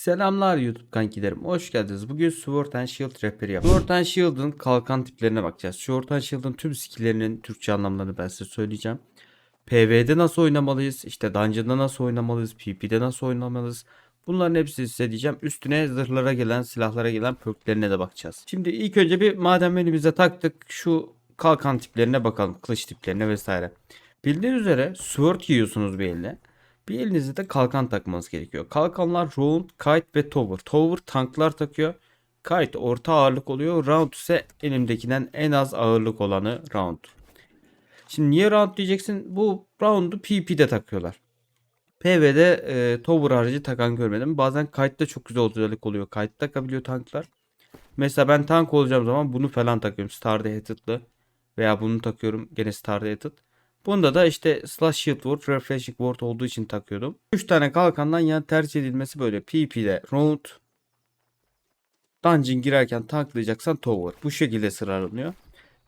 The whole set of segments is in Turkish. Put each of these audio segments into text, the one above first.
Selamlar YouTube kankilerim. Hoş geldiniz. Bugün Sword and Shield rehberi yapacağız. Sword and Shield'ın kalkan tiplerine bakacağız. Sword and Shield'ın tüm skill'lerinin Türkçe anlamlarını ben size söyleyeceğim. PvE'de nasıl oynamalıyız? İşte Dungeon'da nasıl oynamalıyız? PvP'de nasıl oynamalıyız? Bunların hepsini size diyeceğim. Üstüne zırhlara gelen, silahlara gelen perklerine de bakacağız. Şimdi ilk önce bir madem elimize taktık şu kalkan tiplerine bakalım. Kılıç tiplerine vesaire. Bildiğiniz üzere sword giyiyorsunuz bir eline. Bir elinizde de kalkan takmanız gerekiyor. Kalkanlar Round, Kite ve Tower. Tower tanklar takıyor. Kite orta ağırlık oluyor. Round ise elimdekinden en az ağırlık olanı Round. Şimdi niye Round diyeceksin? Bu Round'u PvP'de takıyorlar. Pv'de e, Tower harici takan görmedim. Bazen Kite'da çok güzel özellik oluyor. Kite takabiliyor tanklar. Mesela ben tank olacağım zaman bunu falan takıyorum. Stardated veya bunu takıyorum. Gene Stardated. Bunda da işte Slash Shield Ward, Refreshing Ward olduğu için takıyordum. 3 tane kalkandan yani tercih edilmesi böyle. PvP'de Round, Dungeon girerken tanklayacaksan Tower. Bu şekilde sıralanıyor.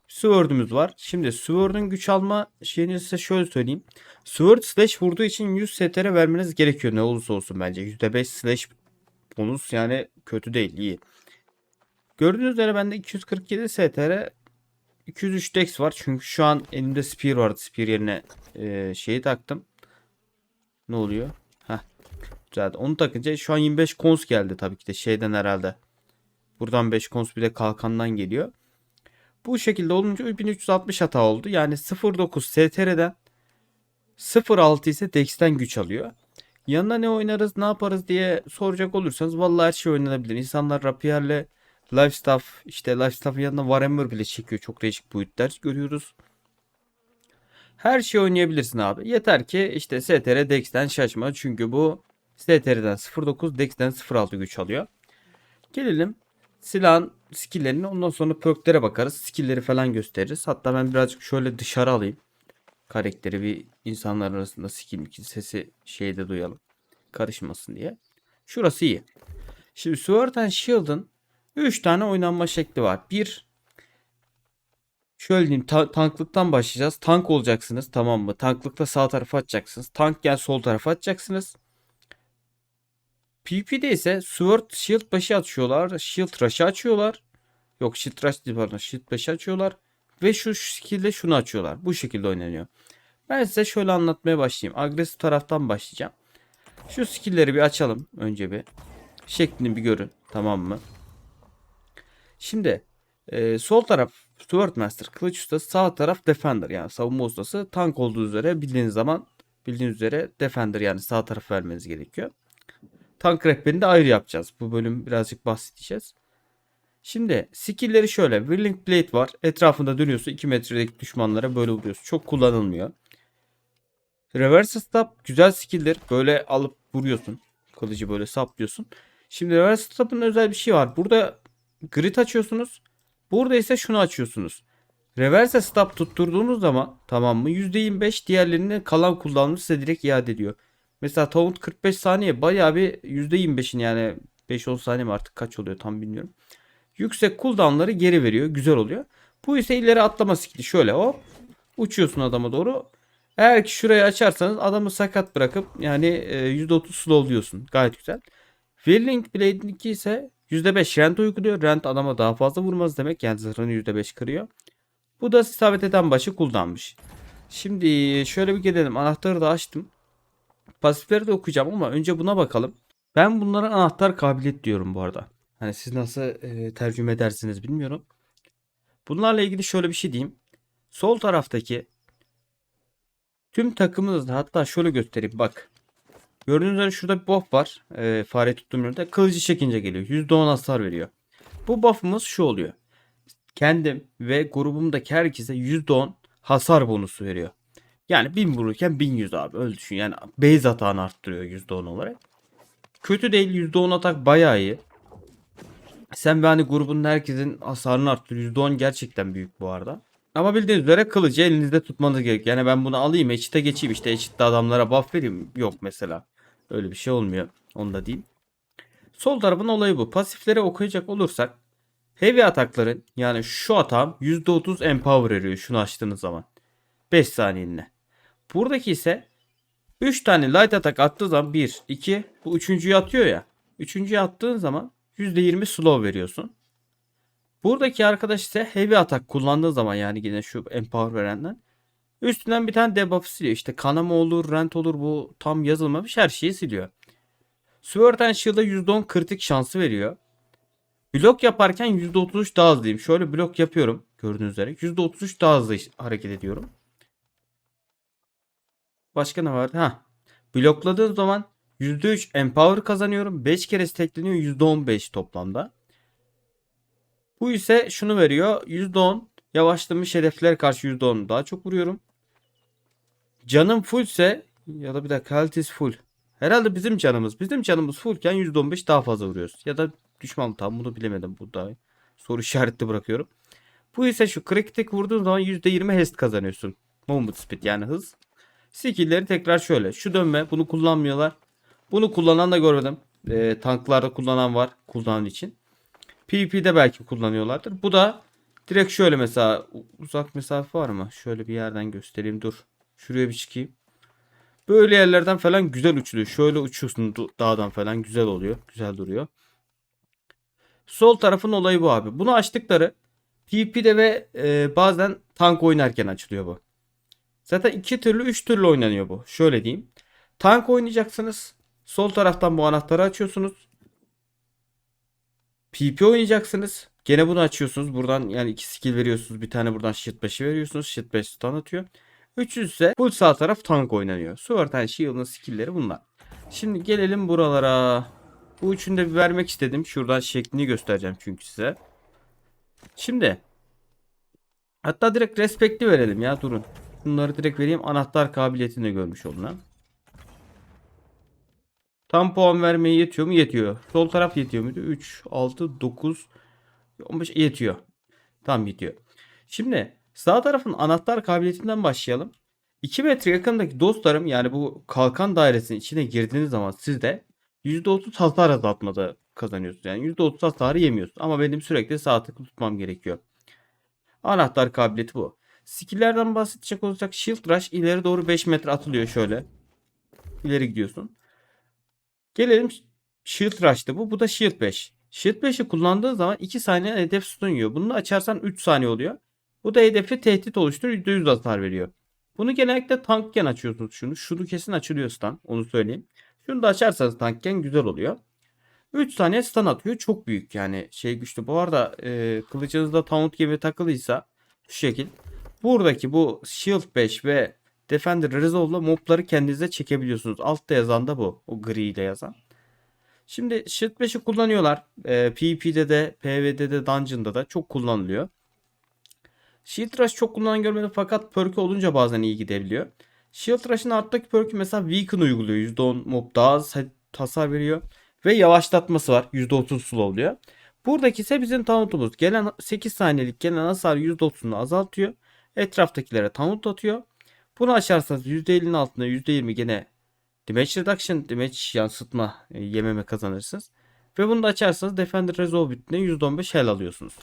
Sword'umuz var. Şimdi Sword'un güç alma şeyini size şöyle söyleyeyim. Sword slash vurduğu için 100 STR vermeniz gerekiyor ne olursa olsun bence. %5 slash bonus yani kötü değil iyi. Gördüğünüz üzere bende 247 STR 203 dex var çünkü şu an elimde spear vardı. Spear yerine e, şeyi taktım. Ne oluyor? Heh. Güzel. Onu takınca şu an 25 kons geldi tabii ki de şeyden herhalde. Buradan 5 kons bir de kalkandan geliyor. Bu şekilde olunca 1360 hata oldu. Yani 09 STR'den 06 ise Dex'ten güç alıyor. Yanına ne oynarız, ne yaparız diye soracak olursanız vallahi her şey oynanabilir. İnsanlar Rapier'le Lifestaff işte Lifestaff'ın yanına Warhammer bile çekiyor. Çok değişik boyutlar görüyoruz. Her şey oynayabilirsin abi. Yeter ki işte STR Dex'ten şaşma. Çünkü bu STR'den 09 Dex'ten 06 güç alıyor. Gelelim silahın skill'lerine ondan sonra perklere bakarız. Skill'leri falan gösteririz. Hatta ben birazcık şöyle dışarı alayım. Karakteri bir insanlar arasında skill sesi şeyde duyalım. Karışmasın diye. Şurası iyi. Şimdi Sword and Shield'ın 3 tane oynanma şekli var. Bir Şöyle diyeyim ta- tanklıktan başlayacağız. Tank olacaksınız tamam mı? Tanklıkta sağ tarafa atacaksınız. Tank gel sol tarafa atacaksınız. PvP'de ise Sword Shield başı açıyorlar. Shield Rush'ı açıyorlar. Yok Shield Rush değil pardon. Shield başı açıyorlar. Ve şu skill'de şunu açıyorlar. Bu şekilde oynanıyor. Ben size şöyle anlatmaya başlayayım. Agresif taraftan başlayacağım. Şu skill'leri bir açalım önce bir. Şeklini bir görün. Tamam mı? Şimdi e, sol taraf Swordmaster kılıç ustası sağ taraf Defender yani savunma ustası tank olduğu üzere bildiğiniz zaman bildiğiniz üzere Defender yani sağ taraf vermeniz gerekiyor. Tank rehberini de ayrı yapacağız. Bu bölüm birazcık bahsedeceğiz. Şimdi skill'leri şöyle. Whirling Blade var. Etrafında dönüyorsun. 2 metredeki düşmanlara böyle vuruyorsun. Çok kullanılmıyor. Reverse Stab güzel skill'dir. Böyle alıp vuruyorsun. Kılıcı böyle saplıyorsun. Şimdi Reverse Stab'ın özel bir şey var. Burada grid açıyorsunuz. Burada ise şunu açıyorsunuz. Reverse stab tutturduğunuz zaman tamam mı %25 diğerlerini kalan kullanımı size direkt iade ediyor. Mesela taunt 45 saniye bayağı bir %25'in yani 5-10 saniye mi artık kaç oluyor tam bilmiyorum. Yüksek cooldown'ları geri veriyor. Güzel oluyor. Bu ise ileri atlama skill'i. Şöyle hop uçuyorsun adama doğru. Eğer ki şurayı açarsanız adamı sakat bırakıp yani e, %30 slow diyorsun. Gayet güzel. Whirling Blade'inki ise %5 rent uyguluyor. Rent adama daha fazla vurmaz demek. Yani zırhını %5 kırıyor. Bu da isabet eden başı kullanmış. Şimdi şöyle bir gidelim. Anahtarı da açtım. Pasifleri de okuyacağım ama önce buna bakalım. Ben bunlara anahtar kabiliyet diyorum bu arada. Hani siz nasıl e, tercüme edersiniz bilmiyorum. Bunlarla ilgili şöyle bir şey diyeyim. Sol taraftaki tüm takımınızda hatta şöyle göstereyim bak. Gördüğünüz üzere şurada bir buff var. E, fare tuttuğum yerde. Kılıcı çekince geliyor. %10 hasar veriyor. Bu buff'ımız şu oluyor. Kendim ve grubumdaki herkese %10 hasar bonusu veriyor. Yani 1000 vururken 1100 abi öyle düşün. Yani base atağını arttırıyor %10 olarak. Kötü değil %10 atak bayağı iyi. Sen ve hani grubun herkesin hasarını arttırıyor. %10 gerçekten büyük bu arada. Ama bildiğiniz üzere kılıcı elinizde tutmanız gerek. Yani ben bunu alayım eşite geçeyim işte eşitte adamlara buff vereyim. Yok mesela. Öyle bir şey olmuyor. Onu da diyeyim. Sol tarafın olayı bu. Pasiflere okuyacak olursak heavy atakların yani şu atağım %30 empower veriyor şunu açtığınız zaman. 5 saniyeliğine. Buradaki ise 3 tane light atak attığı zaman 1, 2 bu üçüncüyü atıyor ya. Üçüncüye attığın zaman %20 slow veriyorsun. Buradaki arkadaş ise heavy atak kullandığı zaman yani yine şu empower verenden üstünden bir tane debuff siliyor. İşte kanama olur, rent olur bu tam yazılmamış her şeyi siliyor. Sword and Shield'a %10 kritik şansı veriyor. Blok yaparken %33 daha hızlıyım. Şöyle blok yapıyorum gördüğünüz üzere. %33 daha hızlı hareket ediyorum. Başka ne vardı? Ha. Blokladığım zaman %3 empower kazanıyorum. 5 kere stackleniyor %15 toplamda. Bu ise şunu veriyor. %10 yavaşlamış hedeflere karşı %10 daha çok vuruyorum. Canım full ise ya da bir dakika is full. Herhalde bizim canımız. Bizim canımız fullken %15 daha fazla vuruyoruz. Ya da düşman tam bunu bilemedim burada. Soru işaretli bırakıyorum. Bu ise şu kritik vurduğun zaman %20 hest kazanıyorsun. Movement speed yani hız. Skill'leri tekrar şöyle. Şu dönme bunu kullanmıyorlar. Bunu kullanan da görmedim. Ee, tanklarda kullanan var kullanan için. PvP'de belki kullanıyorlardır. Bu da direkt şöyle mesela uzak mesafe var mı? Şöyle bir yerden göstereyim dur. Şuraya bir çıkayım. Böyle yerlerden falan güzel uçuluyor. Şöyle uçuyorsun dağdan falan güzel oluyor. Güzel duruyor. Sol tarafın olayı bu abi. Bunu açtıkları PvP'de ve e, bazen tank oynarken açılıyor bu. Zaten iki türlü üç türlü oynanıyor bu. Şöyle diyeyim. Tank oynayacaksınız. Sol taraftan bu anahtarı açıyorsunuz. PP oynayacaksınız. Gene bunu açıyorsunuz. Buradan yani iki skill veriyorsunuz. Bir tane buradan shield 5'i veriyorsunuz. Shield 5 stun atıyor. Üçüncüsü ise full sağ taraf tank oynanıyor. And Shield'ın skill'leri bunlar. Şimdi gelelim buralara. Bu üçünü de bir vermek istedim. Şuradan şeklini göstereceğim çünkü size. Şimdi hatta direkt respekti verelim ya durun. Bunları direkt vereyim. Anahtar kabiliyetini görmüş olun ha. Tam puan vermeye yetiyor mu? Yetiyor. Sol taraf yetiyor muydu? 3, 6, 9, 15 yetiyor. Tam yetiyor. Şimdi sağ tarafın anahtar kabiliyetinden başlayalım. 2 metre yakındaki dostlarım yani bu kalkan dairesinin içine girdiğiniz zaman sizde %30 hasar azaltmada kazanıyorsunuz. Yani %30 hasarı yemiyorsunuz. Ama benim sürekli sağ tıklı tutmam gerekiyor. Anahtar kabiliyeti bu. Skill'lerden bahsedecek olursak Shield Rush ileri doğru 5 metre atılıyor şöyle. İleri gidiyorsun. Gelelim Shield Rush'ta bu. Bu da Shield 5. Shield 5'i kullandığın zaman 2 saniye hedef stun yiyor. Bunu açarsan 3 saniye oluyor. Bu da hedefi tehdit oluşturur %100 hasar veriyor. Bunu genellikle tankken açıyorsunuz şunu. Şunu kesin açılıyor stun. Onu söyleyeyim. Şunu da açarsanız tankken güzel oluyor. 3 saniye stun atıyor. Çok büyük yani şey güçlü. Bu arada e, kılıcınızda taunt gibi takılıysa şu şekil. Buradaki bu Shield 5 ve Defender Resolve'la mobları kendinize çekebiliyorsunuz. Altta yazan da bu. O gri ile yazan. Şimdi Shield 5'i kullanıyorlar. E, PvP'de de, PvD'de de, Dungeon'da da çok kullanılıyor. Shield Rush çok kullanan görmedim fakat perk'ü olunca bazen iyi gidebiliyor. Shield Rush'ın alttaki perk'ü mesela Weaken uyguluyor. %10 mob daha az hasar veriyor. Ve yavaşlatması var. %30 slow oluyor. Buradaki ise bizim taunt'umuz. Gelen 8 saniyelik gelen hasar %30'unu azaltıyor. Etraftakilere taunt atıyor. Bunu açarsanız %50'nin altında %20 gene damage reduction, damage yansıtma e, yememe kazanırsınız. Ve bunu da açarsanız Defender Resolve bittiğinde %15 hel alıyorsunuz.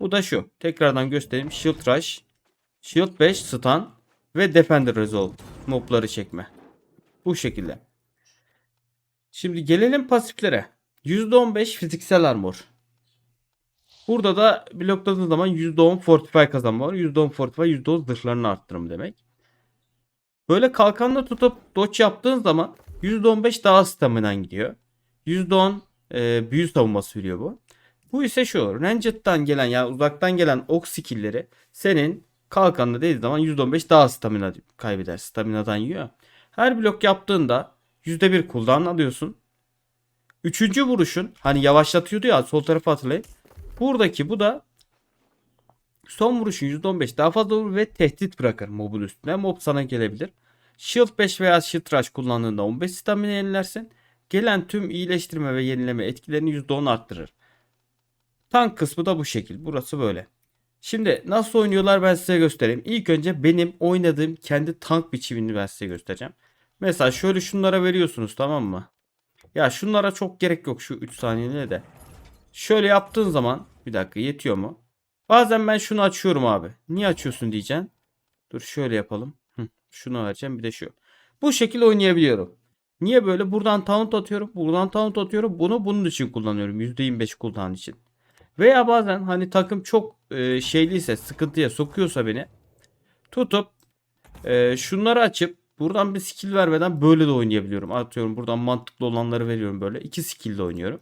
Bu da şu. Tekrardan göstereyim. Shield Rush, Shield 5 stun ve Defender Resolve mobları çekme. Bu şekilde. Şimdi gelelim pasiflere. %15 fiziksel armor. Burada da blokladığınız zaman %10 fortify kazanma var. %10 fortify %10 zırhlarını arttırım demek. Böyle kalkanla tutup dodge yaptığın zaman %15 daha staminan gidiyor. %10 e, büyü savunması veriyor bu. Bu ise şu. Ranged'dan gelen yani uzaktan gelen ok skill'leri senin kalkanla dediği zaman %15 daha stamina kaybeder. Staminadan yiyor. Her blok yaptığında %1 cooldown alıyorsun. Üçüncü vuruşun hani yavaşlatıyordu ya sol tarafa hatırlayın. Buradaki bu da son vuruşun %15 daha fazla vurur ve tehdit bırakır mobun üstüne. Mob sana gelebilir. Shield 5 veya Shield Rush kullandığında 15 stamina yenilersin. Gelen tüm iyileştirme ve yenileme etkilerini %10 arttırır. Tank kısmı da bu şekil. Burası böyle. Şimdi nasıl oynuyorlar ben size göstereyim. İlk önce benim oynadığım kendi tank biçimini ben size göstereceğim. Mesela şöyle şunlara veriyorsunuz tamam mı? Ya şunlara çok gerek yok şu 3 saniyede de. Şöyle yaptığın zaman bir dakika yetiyor mu? Bazen ben şunu açıyorum abi. Niye açıyorsun diyeceksin. Dur şöyle yapalım. Hı, şunu vereceğim bir de şu. Bu şekilde oynayabiliyorum. Niye böyle? Buradan taunt atıyorum. Buradan taunt atıyorum. Bunu bunun için kullanıyorum. %25 cooldown için. Veya bazen hani takım çok e, şeyliyse, sıkıntıya sokuyorsa beni tutup e, şunları açıp buradan bir skill vermeden böyle de oynayabiliyorum. Atıyorum buradan mantıklı olanları veriyorum böyle. İki skill de oynuyorum.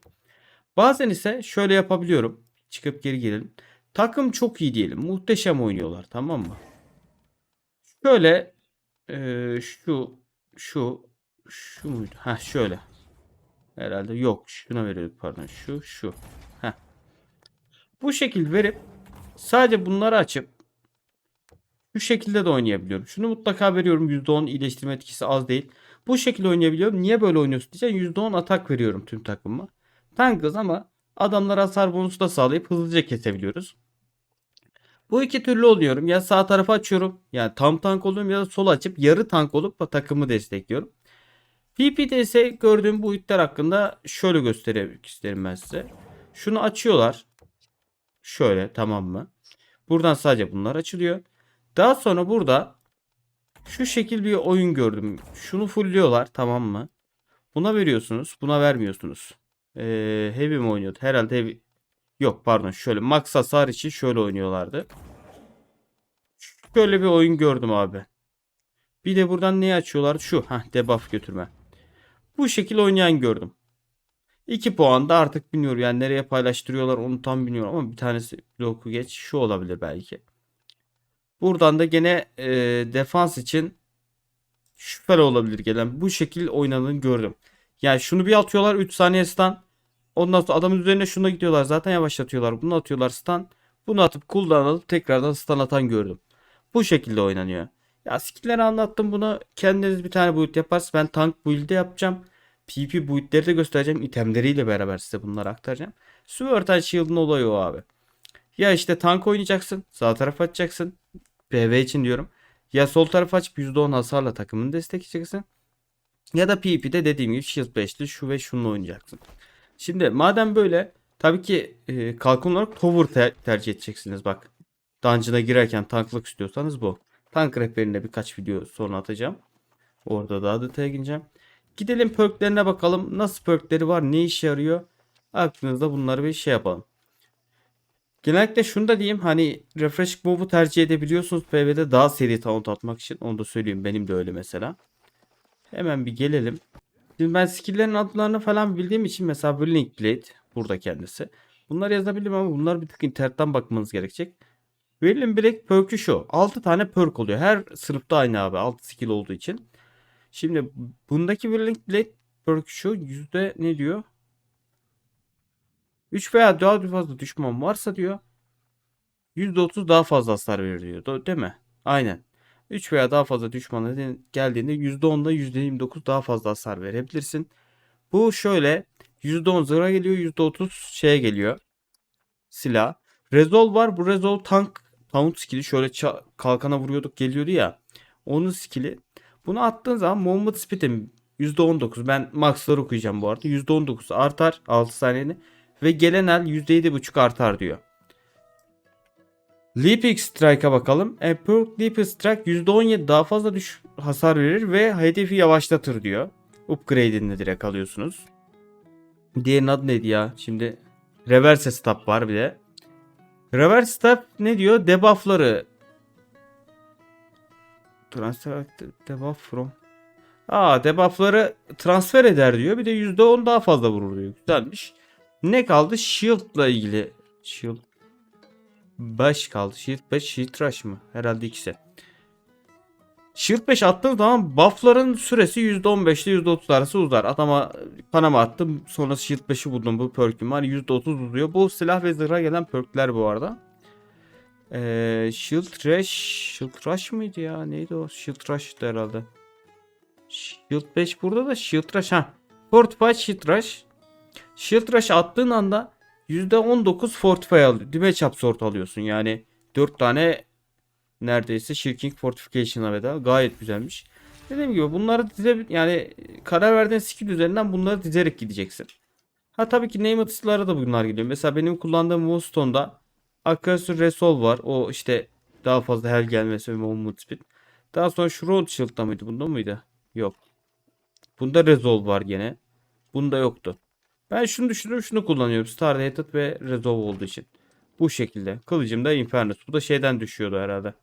Bazen ise şöyle yapabiliyorum. Çıkıp geri gelelim. Takım çok iyi diyelim. Muhteşem oynuyorlar tamam mı? Şöyle e, şu şu şu muydu? Ha şöyle. Herhalde yok. Şuna veriyorduk pardon. Şu şu. Bu şekil verip sadece bunları açıp şu şekilde de oynayabiliyorum. Şunu mutlaka veriyorum. %10 iyileştirme etkisi az değil. Bu şekilde oynayabiliyorum. Niye böyle oynuyorsun diyeceksin. %10 atak veriyorum tüm takıma. Tankız ama adamlara hasar bonusu da sağlayıp hızlıca kesebiliyoruz. Bu iki türlü oluyorum. Ya sağ tarafa açıyorum. Yani tam tank oluyorum ya da sol açıp yarı tank olup takımı destekliyorum. PP'de ise gördüğüm boyutlar hakkında şöyle göstermek isterim ben size. Şunu açıyorlar. Şöyle tamam mı? Buradan sadece bunlar açılıyor. Daha sonra burada şu şekil bir oyun gördüm. Şunu fullliyorlar tamam mı? Buna veriyorsunuz. Buna vermiyorsunuz. Ee, heavy mi oynuyordu? Herhalde heavy. Yok pardon şöyle max hasar için şöyle oynuyorlardı. Şöyle bir oyun gördüm abi. Bir de buradan ne açıyorlar? Şu. Heh, debuff götürme. Bu şekil oynayan gördüm. 2 puan da artık bilmiyorum yani nereye paylaştırıyorlar onu tam bilmiyorum ama bir tanesi bloku geç şu olabilir belki. Buradan da gene e, defans için şüpheli olabilir gelen bu şekil oynadığını gördüm. Yani şunu bir atıyorlar 3 saniye stun. Ondan sonra adamın üzerine şuna gidiyorlar zaten yavaşlatıyorlar. Bunu atıyorlar stun. Bunu atıp alıp tekrardan stun atan gördüm. Bu şekilde oynanıyor. Ya skill'leri anlattım bunu. Kendiniz bir tane build yaparsınız. Ben tank build'de yapacağım. PP build'leri de göstereceğim. itemleriyle beraber size bunları aktaracağım. Sword Shield'ın olayı o abi. Ya işte tank oynayacaksın. Sağ tarafa açacaksın. PV için diyorum. Ya sol tarafa açıp %10 hasarla takımını destekleyeceksin. Ya da PvP'de dediğim gibi Shield 5'li şu ve şununla oynayacaksın. Şimdi madem böyle tabii ki e, kalkın olarak Tower te- tercih edeceksiniz bak. Dungeon'a girerken tanklık istiyorsanız bu. Tank rehberine birkaç video sonra atacağım. Orada daha detaya gireceğim. Gidelim perklerine bakalım. Nasıl perkleri var? Ne işe yarıyor? Aklınızda bunları bir şey yapalım. Genellikle şunu da diyeyim. Hani Refresh Move'u tercih edebiliyorsunuz Pv'de daha seri taunt atmak için. Onu da söyleyeyim. Benim de öyle mesela. Hemen bir gelelim. Şimdi ben skill'lerin adlarını falan bildiğim için mesela Blink Blade burada kendisi. Bunları yazabilirim ama bunlar bir tık internetten bakmanız gerekecek. Verilen bilek perk'ü şu. 6 tane perk oluyor. Her sınıfta aynı abi. 6 skill olduğu için. Şimdi bundaki Whirling Blade perk şu. Yüzde ne diyor? 3 veya daha fazla düşman varsa diyor. %30 daha fazla hasar verir diyor. Değil mi? Aynen. 3 veya daha fazla düşman geldiğinde %10'da %29 daha fazla hasar verebilirsin. Bu şöyle %10 zırha geliyor %30 şeye geliyor. Silah. Rezol var. Bu Rezol tank taunt skill'i şöyle kalkana vuruyorduk geliyordu ya. Onun skill'i. Bunu attığın zaman movement speed'im %19. Ben max'ları okuyacağım bu arada. %19 artar 6 saniyede. Ve gelen el %7.5 artar diyor. Leaping Strike'a bakalım. A perk Leaping Strike %17 daha fazla düş hasar verir ve hedefi yavaşlatır diyor. Upgrade'ini direkt alıyorsunuz. Diğerinin adı neydi ya? Şimdi Reverse Stop var bir de. Reverse Stop ne diyor? Debuff'ları Transfer debuff from Aa debuff'ları transfer eder diyor. Bir de %10 daha fazla vurur diyor. Güzelmiş. Ne kaldı? Shield'la ilgili. Shield 5 kaldı. Shield 5, Shield Rush mı? Herhalde ikisi. Shield 5 attığın zaman buff'ların süresi %15 ile %30 arası uzar. Adama kanama attım. Sonra Shield 5'i buldum. Bu perk'üm var. %30 uzuyor. Bu silah ve zırha gelen perk'ler bu arada. Ee, Shield Rush. Shield Rush mıydı ya? Neydi o? Shield Rush'tı herhalde. Shield 5 burada da Shield Rush. Ha. Fortify Shield Rush. Shield Rush attığın anda %19 Fortify alıyor. Damage Absorb alıyorsun. Yani 4 tane neredeyse Shirking Fortification'a bedel. Gayet güzelmiş. Dediğim gibi bunları dize yani karar verdiğin skill üzerinden bunları dizerek gideceksin. Ha tabii ki name da bunlar geliyor. Mesela benim kullandığım Moonstone'da Accuracy Resolve var. O işte daha fazla hel gelmesi ve speed. Daha sonra şu Road Shield'da mıydı? Bunda mıydı? Yok. Bunda Resolve var gene. Bunda yoktu. Ben şunu düşünüyorum şunu kullanıyorum. Stardated ve Resolve olduğu için. Bu şekilde. Kılıcım da Infernus. Bu da şeyden düşüyordu herhalde.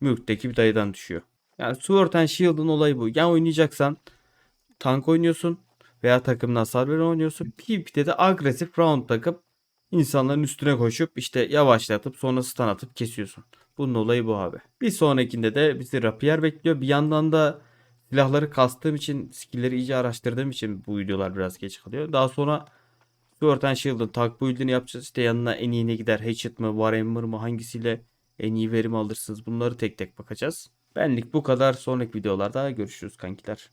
Mülk'teki bir dayıdan düşüyor. Yani Sword and Shield'ın olayı bu. Yani oynayacaksan tank oynuyorsun veya takımdan hasar oynuyorsun. PvP'de de agresif round takıp insanların üstüne koşup işte yavaşlatıp sonra stun atıp kesiyorsun. Bunun olayı bu abi. Bir sonrakinde de bizi Rapier bekliyor. Bir yandan da silahları kastığım için, skill'leri iyice araştırdığım için bu videolar biraz geç kalıyor. Daha sonra Sword and Shield'ın tank build'ini yapacağız. İşte yanına en iyi ne gider? Hatchet mı? Warhammer mı? Hangisiyle en iyi verim alırsınız? Bunları tek tek bakacağız. Benlik bu kadar. Sonraki videolarda görüşürüz kankiler.